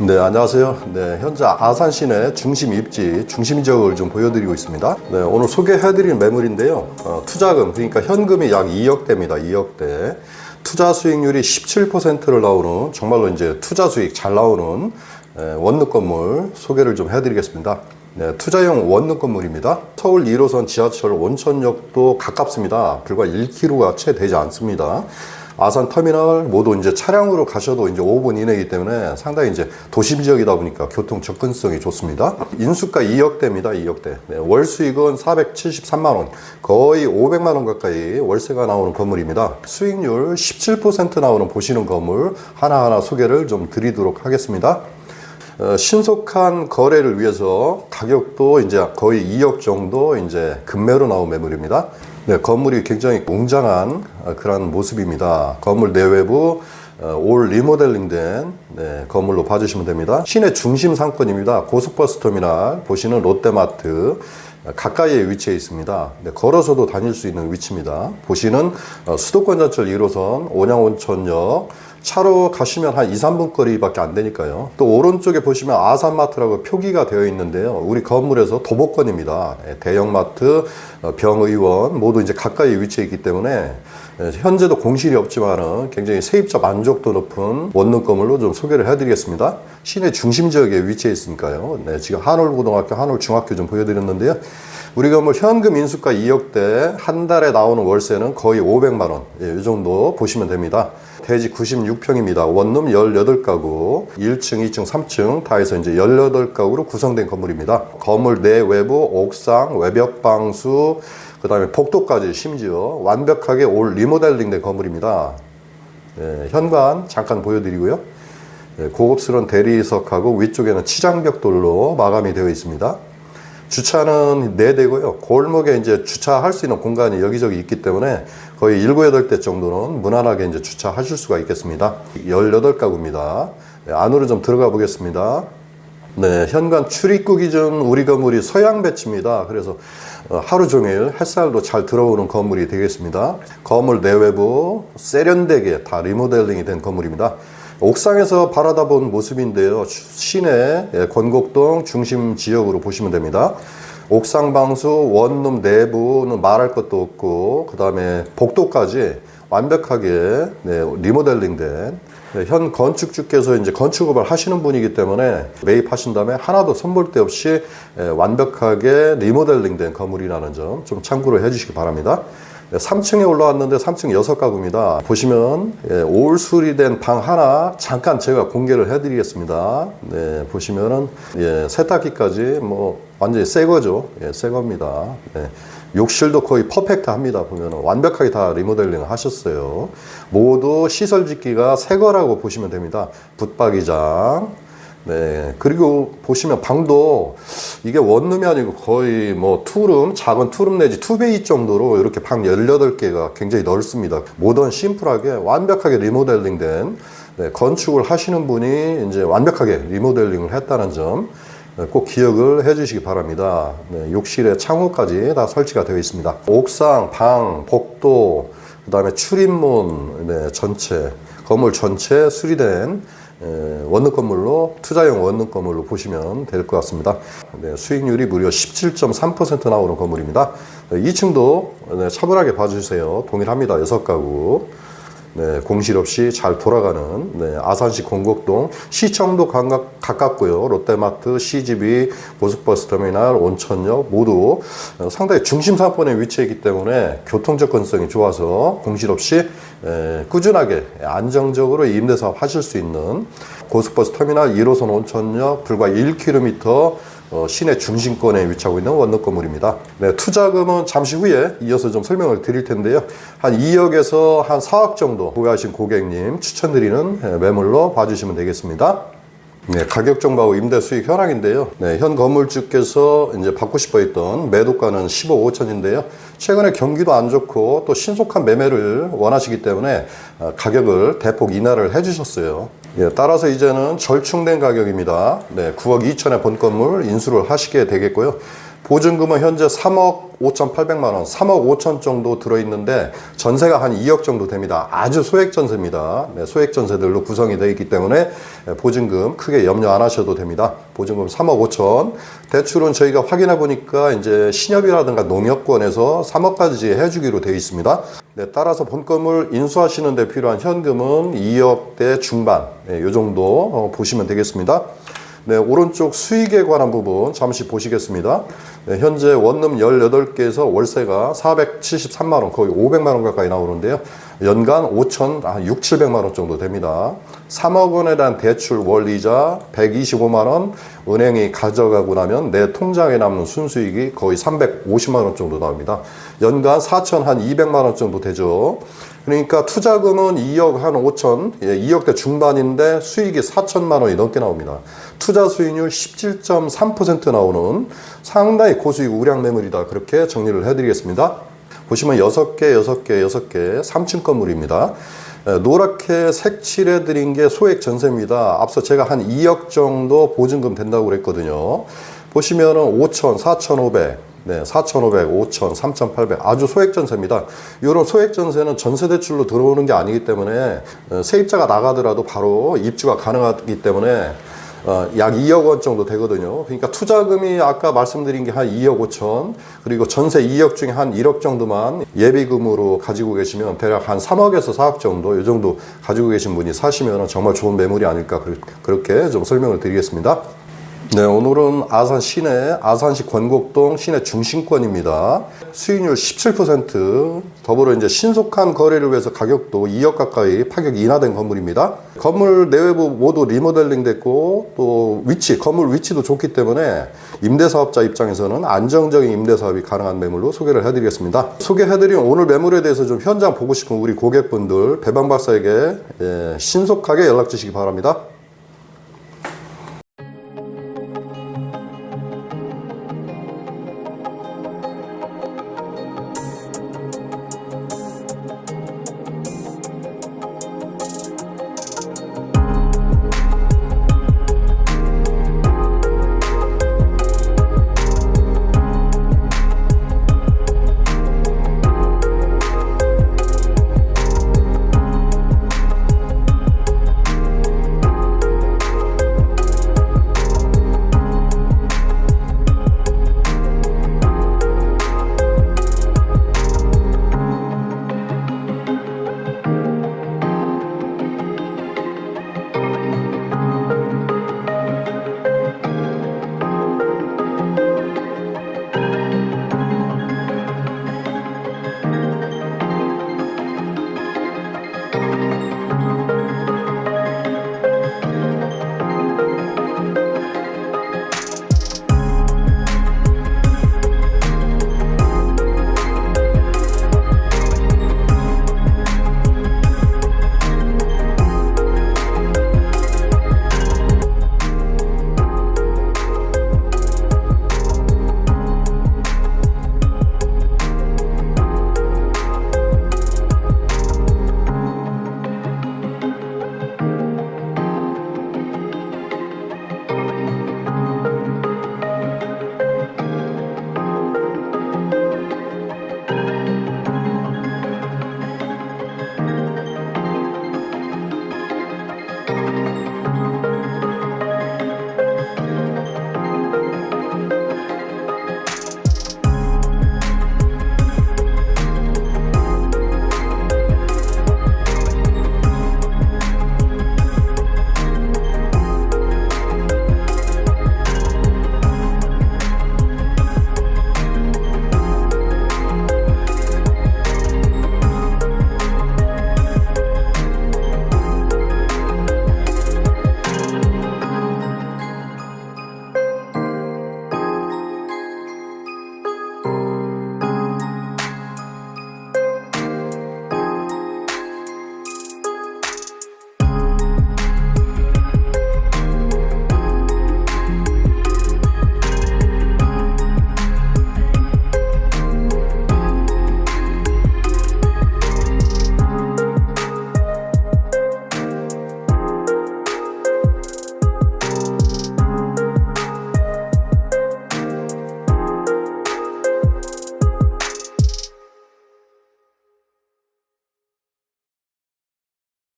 네, 안녕하세요. 네, 현재 아산 시내 중심 입지, 중심 지역을 좀 보여드리고 있습니다. 네, 오늘 소개해드릴 매물인데요. 어, 투자금, 그러니까 현금이 약 2억대입니다. 2억대. 투자 수익률이 17%를 나오는 정말로 이제 투자 수익 잘 나오는 에, 원룸 건물 소개를 좀 해드리겠습니다. 네, 투자용 원룸 건물입니다. 서울 1호선 지하철 온천역도 가깝습니다. 불과 1km가 채 되지 않습니다. 아산 터미널 모두 이제 차량으로 가셔도 이제 5분 이내이기 때문에 상당히 이제 도심 지역이다 보니까 교통 접근성이 좋습니다. 인수가 2억대입니다. 2억대. 네, 월 수익은 473만 원, 거의 500만 원 가까이 월세가 나오는 건물입니다. 수익률 17% 나오는 보시는 건물 하나하나 소개를 좀 드리도록 하겠습니다. 어, 신속한 거래를 위해서 가격도 이제 거의 2억 정도 이제 금매로 나온 매물입니다. 네, 건물이 굉장히 웅장한 어, 그런 모습입니다. 건물 내외부 어, 올 리모델링된 네, 건물로 봐주시면 됩니다. 시내 중심 상권입니다. 고속버스 터미널 보시는 롯데마트 어, 가까이에 위치해 있습니다. 네, 걸어서도 다닐 수 있는 위치입니다. 보시는 어, 수도권 전철 1호선 온양온천역 차로 가시면 한 2, 3분 거리밖에 안 되니까요. 또 오른쪽에 보시면 아산마트라고 표기가 되어 있는데요. 우리 건물에서 도보권입니다. 예, 대형마트, 어, 병의원 모두 이제 가까이 위치해 있기 때문에 예, 현재도 공실이 없지만은 굉장히 세입자 만족도 높은 원룸 건물로 좀 소개를 해드리겠습니다. 시내 중심 지역에 위치해 있으니까요. 네, 지금 한올고등학교, 한올중학교 좀 보여드렸는데요. 우리 건물 현금 인수가 2억대, 한 달에 나오는 월세는 거의 500만 원, 예, 이 정도 보시면 됩니다. 대지 96평입니다. 원룸 18가구, 1층, 2층, 3층 다 해서 이제 18가구로 구성된 건물입니다. 건물 내 외부, 옥상, 외벽 방수, 그 다음에 복도까지 심지어 완벽하게 올 리모델링 된 건물입니다. 예, 현관 잠깐 보여드리고요. 예, 고급스러운 대리석하고 위쪽에는 치장벽돌로 마감이 되어 있습니다. 주차는 4대고요. 골목에 이제 주차할 수 있는 공간이 여기저기 있기 때문에 거의 7, 8대 정도는 무난하게 이제 주차하실 수가 있겠습니다. 18가구입니다. 네, 안으로 좀 들어가 보겠습니다. 네, 현관 출입구 기준 우리 건물이 서양 배치입니다. 그래서 어, 하루 종일 햇살도 잘 들어오는 건물이 되겠습니다. 건물 내외부 세련되게 다 리모델링이 된 건물입니다. 옥상에서 바라다 본 모습인데요. 시내 예, 권곡동 중심 지역으로 보시면 됩니다. 옥상 방수 원룸 내부는 말할 것도 없고 그 다음에 복도까지 완벽하게 네, 리모델링된 네, 현 건축주께서 이제 건축업을 하시는 분이기 때문에 매입하신 다음에 하나도 손볼 데 없이 예, 완벽하게 리모델링된 건물이라는 점 좀 참고를 해주시기 바랍니다. 3층에 올라왔는데 3층 6가구입니다. 보시면 예, 올 수리된 방 하나 잠깐 제가 공개를 해드리겠습니다. 네, 보시면은 예, 세탁기까지 뭐 완전히 새 거죠. 예, 새 겁니다. 네. 욕실도 거의 퍼펙트합니다. 보면 완벽하게 다 리모델링 하셨어요. 모두 시설 짓기가 새 거라고 보시면 됩니다. 붙박이장, 네. 그리고 보시면 방도 이게 원룸이 아니고 거의 뭐 투룸, 작은 투룸 내지 투베이 정도로 이렇게 방 18개가 굉장히 넓습니다. 모던 심플하게 완벽하게 리모델링 된 네, 건축을 하시는 분이 이제 완벽하게 리모델링을 했다는 점 네, 꼭 기억을 해 주시기 바랍니다. 네, 욕실에 창호까지 다 설치가 되어 있습니다. 옥상, 방, 복도, 그 다음에 출입문 네, 전체, 건물 전체 수리된 에, 원룸 건물로 투자용 원룸 건물로 보시면 될 것 같습니다. 네, 수익률이 무려 17.3% 나오는 건물입니다. 네, 2층도 네, 차분하게 봐주세요. 동일합니다. 6가구. 네, 공실 없이 잘 돌아가는 네, 아산시 공곡동 시청도 가깝, 가깝고요. 롯데마트, CGV, 고속버스 터미널, 온천역 모두 어, 상당히 중심 상권에 위치해 있기 때문에 교통 접근성이 좋아서 공실 없이 에, 꾸준하게 안정적으로 임대 사업 하실 수 있는 고속버스 터미널 1호선 온천역 불과 1km 어, 시내 중심권에 위치하고 있는 원룸 건물입니다. 네, 투자금은 잠시 후에 이어서 좀 설명을 드릴 텐데요. 한 2억에서 한 4억 정도 구매하신 고객님 추천드리는 예, 매물로 봐주시면 되겠습니다. 네, 가격 정보하고 임대 수익 현황인데요. 네, 현 건물주께서 이제 받고 싶어 했던 매도가는 15억 5천인데요. 최근에 경기도 안 좋고 또 신속한 매매를 원하시기 때문에 어, 가격을 대폭 인하를 해주셨어요. 예, 따라서 이제는 절충된 가격입니다. 네, 9억 2천에 본 건물 인수를 하시게 되겠고요. 보증금은 현재 3억 5,800만 원, 3억 5천 정도 들어있는데 전세가 한 2억 정도 됩니다. 아주 소액 전세입니다. 네, 소액 전세들로 구성이 되어 있기 때문에 보증금 크게 염려 안 하셔도 됩니다. 보증금 3억 5천. 대출은 저희가 확인해 보니까 이제 신협이라든가 농협권에서 3억까지 해주기로 되어 있습니다. 네, 따라서 본 건물 인수하시는 데 필요한 현금은 2억대 중반, 네, 이 정도 어, 보시면 되겠습니다. 네, 오른쪽 수익에 관한 부분 잠시 보시겠습니다. 네, 현재 원룸 18개에서 월세가 473만 원, 거의 500만 원 가까이 나오는데요. 연간 5천, 아, 6, 700만 원 정도 됩니다. 3억 원에 대한 대출 월 이자 125만 원, 은행이 가져가고 나면 내 통장에 남는 순수익이 거의 350만 원 정도 나옵니다. 연간 4천 한 200만 원 정도 되죠. 그러니까 투자금은 2억 한 5천, 예, 2억대 중반인데 수익이 4천만 원이 넘게 나옵니다. 투자 수익률 17.3% 나오는 상당히 고수익 우량 매물이다. 그렇게 정리를 해드리겠습니다. 보시면 6개, 6개, 6개, 3층 건물입니다. 에, 노랗게 색칠해 드린 게 소액 전세입니다. 앞서 제가 한 2억 정도 보증금 된다고 그랬거든요. 보시면은 5천, 4,500, 네, 4,500, 5,000, 3,800 아주 소액 전세입니다. 이런 소액 전세는 전세 대출로 들어오는 게 아니기 때문에 어, 세입자가 나가더라도 바로 입주가 가능하기 때문에 어, 약 2억 원 정도 되거든요. 그러니까 투자금이 아까 말씀드린 게 한 2억 5천, 그리고 전세 2억 중에 한 1억 정도만 예비금으로 가지고 계시면 대략 한 3억에서 4억 정도, 이 정도 가지고 계신 분이 사시면 정말 좋은 매물이 아닐까 그- 그렇게 좀 설명을 드리겠습니다. 네, 오늘은 아산 시내, 아산시 권곡동 시내 중심권입니다. 수익률 17%, 더불어 이제 신속한 거래를 위해서 가격도 2억 가까이 파격 인하된 건물입니다. 건물 내외부 모두 리모델링 됐고, 또 위치, 건물 위치도 좋기 때문에 임대사업자 입장에서는 안정적인 임대사업이 가능한 매물로 소개를 해드리겠습니다. 소개해드린 오늘 매물에 대해서 좀 현장 보고 싶은 우리 고객분들, 배방박사에게 예, 신속하게 연락 주시기 바랍니다.